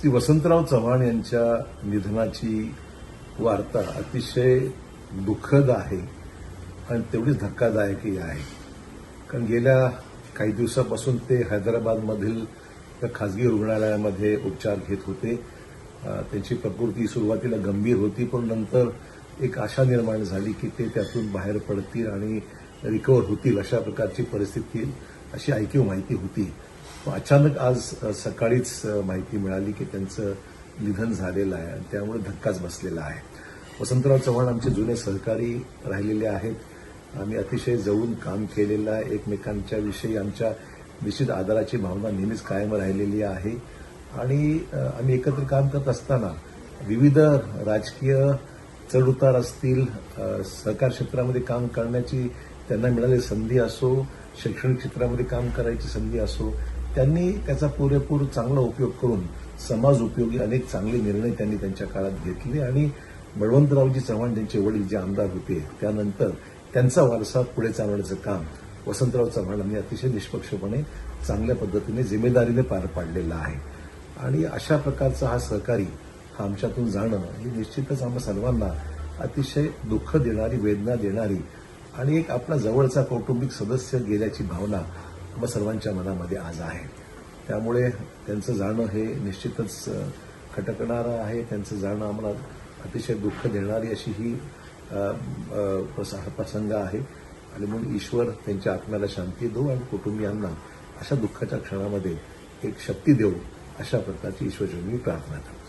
श्री वसंतराव चव्हाण यांच्या निधनाची वार्ता अतिशय दुःखद आहे आणि तेवढीच धक्कादायकही आहे. कारण गेल्या काही दिवसापासून ते हैदराबादमधील त्या खाजगी रुग्णालयामध्ये उपचार घेत होते. त्यांची प्रकृती सुरुवातीला गंभीर होती पण नंतर एक आशा निर्माण झाली की ते त्यातून बाहेर पडतील आणि रिकवर होतील अशा प्रकारची परिस्थिती अशी ऐकीव माहिती होती. अचानक आज सकाळीच माहिती मिळाली की त्यांचं निधन झालेलं आहे आणि त्यामुळे धक्काच बसलेला आहे. वसंतराव चव्हाण आमचे जुने सहकारी राहिलेले आहेत. आम्ही अतिशय जवळून काम केलेलं आहे. एकमेकांच्या विषयी आमच्या निश्चित आदराची भावना नेहमीच कायम राहिलेली आहे. आणि आम्ही एकत्र काम करत असताना विविध राजकीय चढउतार असतील सहकार क्षेत्रामध्ये काम करण्याची त्यांना मिळालेली संधी असो शैक्षणिक क्षेत्रामध्ये काम करायची संधी असो त्यांनी त्याचा पुरेपूर चांगला उपयोग करून समाज उपयोगी अनेक चांगले निर्णय त्यांनी त्यांच्या काळात घेतले आणि बळवंतरावजी चव्हाण त्यांचे वडील जे आमदार होते त्यानंतर त्यांचा वारसा पुढे चालवण्याचं काम वसंतराव चव्हाणांनी अतिशय निष्पक्षपणे चांगल्या पद्धतीने जिम्मेदारीने पार पाडलेला आहे. आणि अशा प्रकारचा हा सहकारी हा आमच्यातून जाणं ही निश्चितच आम्हा सर्वांना अतिशय दुःख देणारी वेदना देणारी आणि एक आपला जवळचा कौटुंबिक सदस्य गेल्याची भावना व सर्वांच्या मनामध्ये आज आहे. त्यामुळे त्यांचं जाणं हे निश्चितच खटकणारं आहे. त्यांचं जाणं आम्हाला अतिशय दुःख देणारी अशी ही प्रसंग आहे. आणि म्हणून ईश्वर त्यांच्या आत्म्याला शांती देऊ आणि कुटुंबियांना अशा दुःखाच्या क्षणामध्ये एक शक्ती देऊ अशा प्रकारची ईश्वरचरणी मी प्रार्थना करतो.